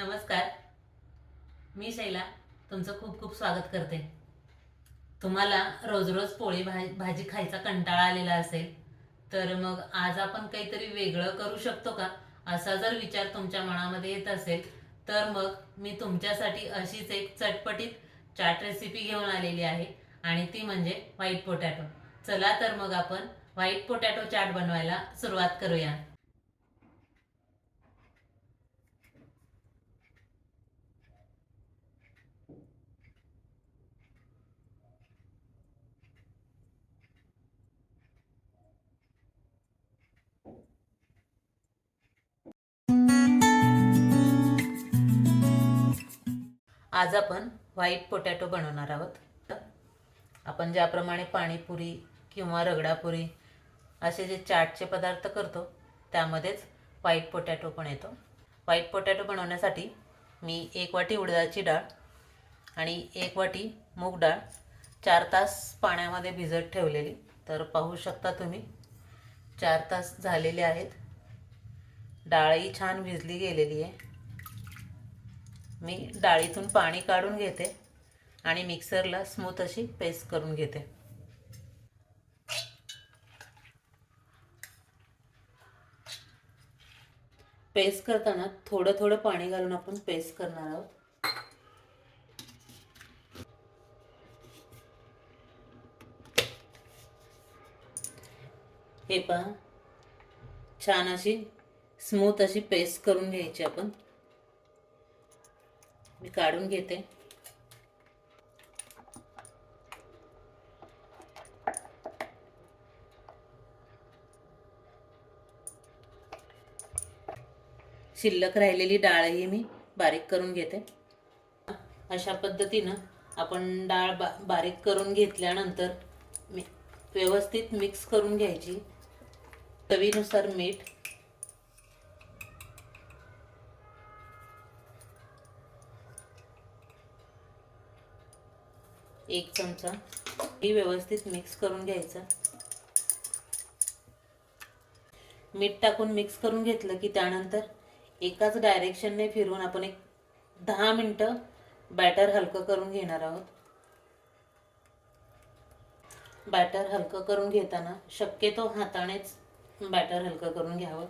नमस्कार. मी शैला तुमचं खूप खूप स्वागत करते. तुम्हाला रोज रोज पोळी भा भाजी खायचा कंटाळा आलेला असेल तर मग आज आपण काहीतरी वेगळं करू शकतो का? असा जर विचार तुमच्या मनामध्ये येत असेल तर मग मी तुमच्यासाठी अशीच एक चटपटीत चाट रेसिपी घेऊन आलेली आहे आणि ती म्हणजे व्हाईट पोटॅटो चला तर मग आपण व्हाईट पोटॅटो चाट बनवायला सुरुवात करूया. आज आपण व्हाईट पोटॅटो बनवणार आहोत. आपण ज्याप्रमाणे पाणीपुरी किंवा रगडापुरी असे जे चाटचे पदार्थ करतो त्यामध्येच व्हाईट पोटॅटो पण येतो. व्हाईट पोटॅटो बनवण्यासाठी मी एक वाटी उडदाची डाळ आणि एक वाटी मूग डाळ चार तास पाण्यामध्ये भिजत ठेवलेली. तर पाहू शकता तुम्ही चार तास झालेले आहेत. डाळही छान भिजली गेलेली आहे. मी डाळीतून पाणी काढून घेते आणि मिक्सरला स्मूथ अशी पेस्ट करून घेते. पेस्ट करताना थोडं थोडं पाणी घालून आपण पेस्ट करणार आहोत. हे पहा छान अशी स्मूथ अशी पेस्ट करून घ्यायची आपण. मी काढून घेते. शिल्लक राहिलेली डाळही मी बारीक करून घेते. अशा पद्धतीनं आपण डाळ बा बारीक करून घेतल्यानंतर मी व्यवस्थित मिक्स करून घ्यायची. चवीनुसार मीठ एक चमचा. ही व्यवस्थित मिक्स करून घ्यायचं. मीठ टाकून मिक्स करून घेतलं की त्यानंतर एकाच डायरेक्शनने फिरवून आपण एक दहा मिनटं बॅटर हलकं करून घेणार आहोत. बॅटर हलकं करून घेताना शक्यतो हातानेच बॅटर हलकं करून घ्यावं.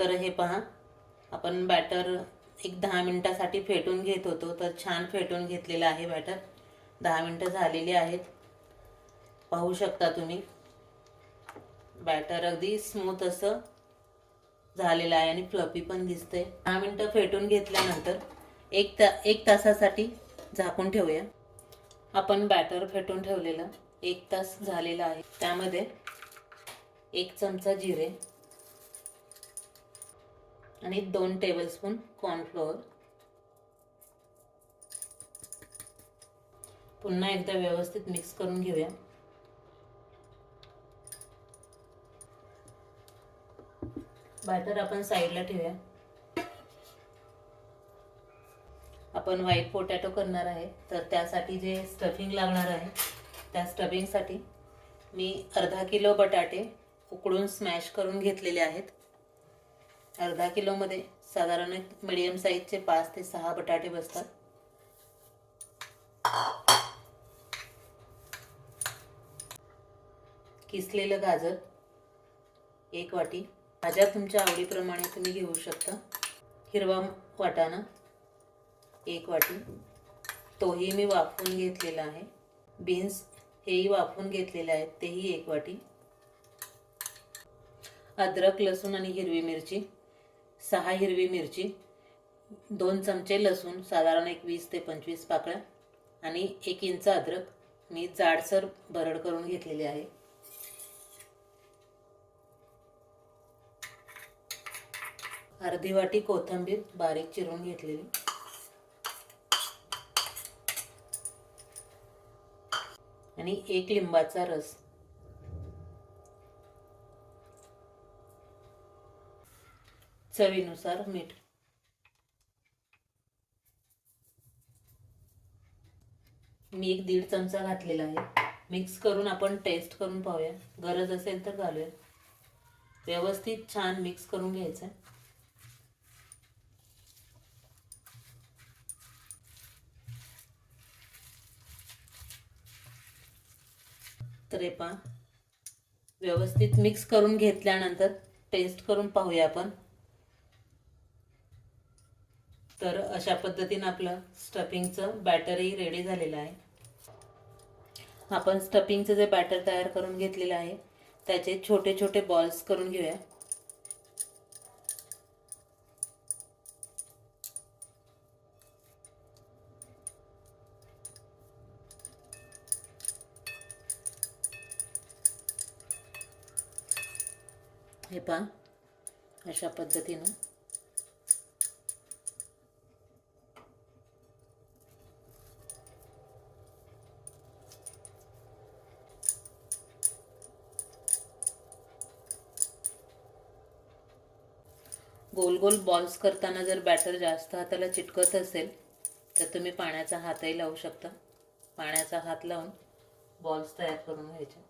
तर हे पहा. आपण बॅटर एक दहा मिनटासाठी फेटून घेत होतो. तर छान फेटून घेतलेलं आहे बॅटर दहा मिनटं झालेली आहेत. पाहू शकता तुम्ही. बॅटर अगदी स्मूथ असं झालेलं आहे आणि फ्लफी पण दिसतंय. दहा मिनटं फेटून घेतल्यानंतर एक ता एक तासासाठी झाकून ठेवूया. आपण बॅटर फेटून ठेवलेलं एक तास झालेला आहे. त्यामध्ये एक चमचा जिरे आणि दोन टेबलस्पून कॉर्नफ्लोअर पुन्हा एकदा व्यवस्थित मिक्स करून घेऊया. बॅटर आपण साईडला ठेवूया. आपण व्हाईट पोटॅटो करणार आहे. तर त्यासाठी जे स्टफिंग लागणार आहे त्या स्टफिंगसाठी मी अर्धा किलो बटाटे उकडून स्मॅश करून घेतलेले आहेत. अर्धा किलोमध्ये साधारण एक मिडियम साईजचे पाच ते सहा बटाटे बसतात. किसलेलं गाजर एक वाटी. भाज्या तुमच्या आवडीप्रमाणे तुम्ही घेऊ शकता. हिरवा वाटाणा एक वाटी. तोही मी वाफवून घेतलेला आहे. बीन्स हेही वाफवून घेतलेले आहेत तेही एक वाटी. अद्रक लसूण आणि हिरवी मिरची. सहा हिरवी मिरची दोन चमचे लसूण साधारण एक वीस ते पंचवीस पाकळ्या आणि एक इंच अद्रक मी जाडसर भरड करून घेतलेली आहे. अर्धी वाटी कोथिंबीर बारीक चिरून घेतलेली. आणि एक लिंबाचा रस. चवीनुसार मीठ. मी एक दीड चमचा घातलेला आहे. मिक्स करून आपण टेस्ट करून पाहूया. गरज असेल तर घालूया. व्यवस्थित छान मिक्स करून घ्यायचं. आहे तर हे पहा. व्यवस्थित मिक्स करून घेतल्यानंतर टेस्ट करून पाहूया आपण. तर अशा पद्धतीनं आपलं स्टफिंगचं बॅटरही रेडी झालेलं आहे. आपण स्टफिंगचं जे बॅटर तयार करून घेतलेलं आहे त्याचे छोटे छोटे बॉल्स करून घेऊया. हे पहा अशा पद्धतीनं. गोल गोल बॉल्स करताना जर बॅटर जास्त हाताला चिटकत असेल तर तुम्ही पाण्याचा हातही लावू शकता. पाण्याचा हात लावून बॉल्स तयार करून घ्यायचे.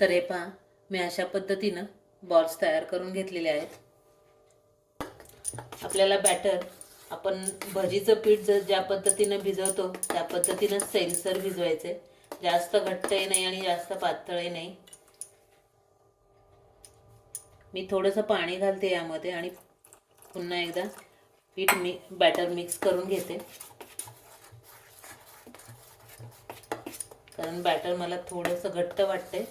तर हे पहा मी अशा पद्धतीनं बॉल्स तयार करून घेतलेले आहेत. आपल्याला बॅटर आपण भजीचं पीठ जर ज्या पद्धतीनं भिजवतो त्या पद्धतीनं सैलसर भिजवायचे. जास्त घट्टही नाही आणि जास्त पातळही नाही. मी थोडंसं पाणी घालते यामध्ये आणि पुन्हा एकदा पीठ मी बॅटर मिक्स करून घेते. कारण बॅटर मला थोडंसं घट्ट वाटते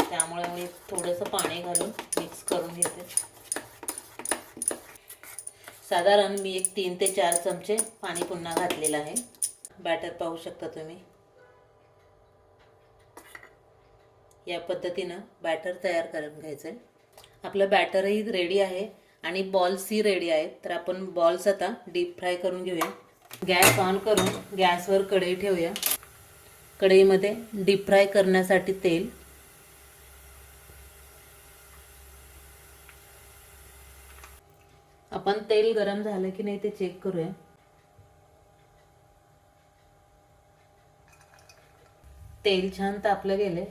त्यामुळे मी थोडंसं पाणी घालून मिक्स करून घेते. साधारण मी एक तीन ते चार चमचे पाणी पुन्हा घातलेलं आहे. बॅटर पाहू शकता तुम्ही. या पद्धतीनं बॅटर तयार करून घ्यायचं आहे आपलं बॅटरही रेडी आहे. आणि बॉल्सही रेडी आहेत. तर आपण बॉल्स आता डीप फ्राय करून घेऊया. गॅस ऑन करून गॅसवर कढई ठेवूया. कढईमध्ये डीप फ्राय करण्यासाठी तेल. आपण तेल गरम झालं की नाही ते चेक करूया. तेल छान तापलं गेले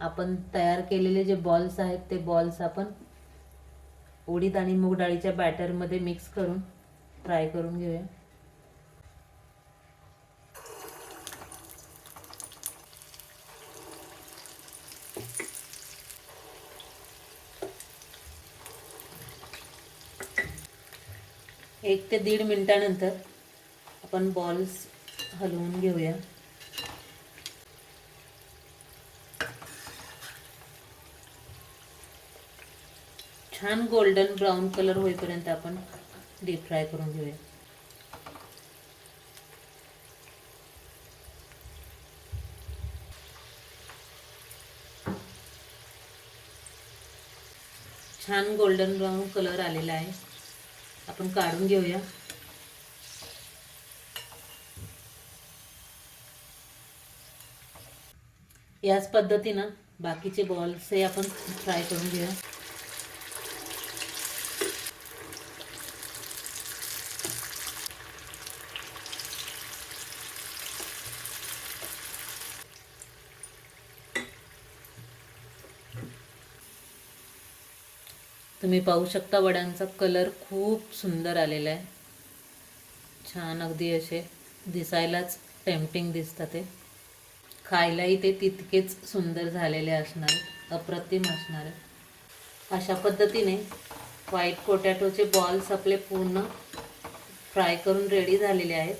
आपण तयार केलेले जे बॉल्स आहेत ते बॉल्स आपण उडीद आणि मूग डाळीच्या बॅटरमध्ये मिक्स करून फ्राय करून घेऊया. एक ते दीड मिनटानंतर आपण बॉल्स हलवून घेऊया. छान गोल्डन ब्राऊन कलर होईपर्यंत आपण डीप फ्राय करून घेऊया. छान गोल्डन ब्राऊन कलर आलेला आहे. आपण काढून घेऊया. याच पद्धतीनं बाकीचे बॉल्स हे आपण फ्राय करून घेऊया. तुम्ही पाहू शकता वड्यांचा कलर खूप सुंदर आलेला आहे. छान अगदी असे दिसायलाच टेम्पटिंग दिसतात ते. खायलाही ते तितकेच सुंदर झालेले असणार अप्रतिम असणार अशा पद्धतीने व्हाईट पोटॅटोचे बॉल्स आपले पूर्ण फ्राय करून रेडी झालेले आहेत.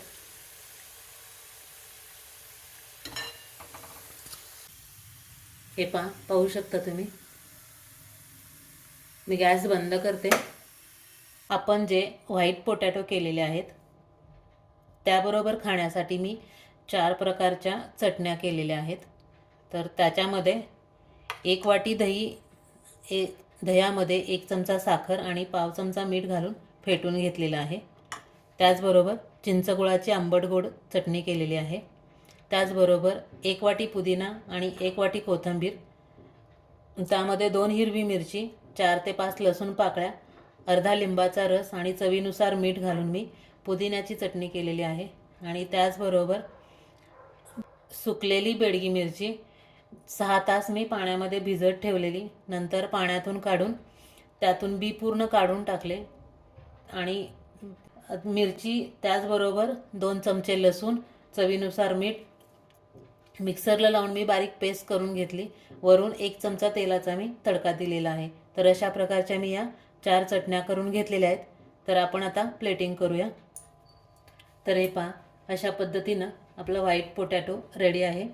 हे पहा पाहू शकता तुम्ही. मी गॅस बंद करते. आपण जे व्हाईट पोटॅटो केलेले आहेत त्याबरोबर खाण्यासाठी मी चार प्रकारच्या चटण्या केलेल्या आहेत. तर त्याच्यामध्ये एक वाटी दही ए दह्यामध्ये एक चमचा साखर आणि पाव चमचा मीठ घालून फेटून घेतलेलं आहे. त्याचबरोबर चिंचगुळाची आंबट गोड चटणी केलेली आहे. त्याचबरोबर एक वाटी पुदिना आणि एक वाटी कोथिंबीर त्यामध्ये दोन हिरवी मिरची चार ते पाच लसूण पाकळ्या अर्धा लिंबाचा रस आणि चवीनुसार मीठ घालून मी पुदिन्याची चटणी केलेली आहे. आणि त्याचबरोबर सुकलेली बेडगी मिरची सहा तास मी पाण्यामध्ये भिजत ठेवलेली. नंतर पाण्यातून काढून त्यातून बी पूर्ण काढून टाकले. आणि मिरची त्याचबरोबर दोन चमचे लसूण चवीनुसार मीठ मिक्सरला लावून मी बारीक पेस्ट करून घेतली. वरून एक चमचा तेलाचा मी तडका दिलेला आहे. तर अशा प्रकारच्या मी या चार चटण्या करून घेतलेल्या आहेत. तर आपण आता प्लेटिंग करूया. तर हे पहा अशा पद्धतीनं आपलं व्हाईट पोटॅटो रेडी आहे.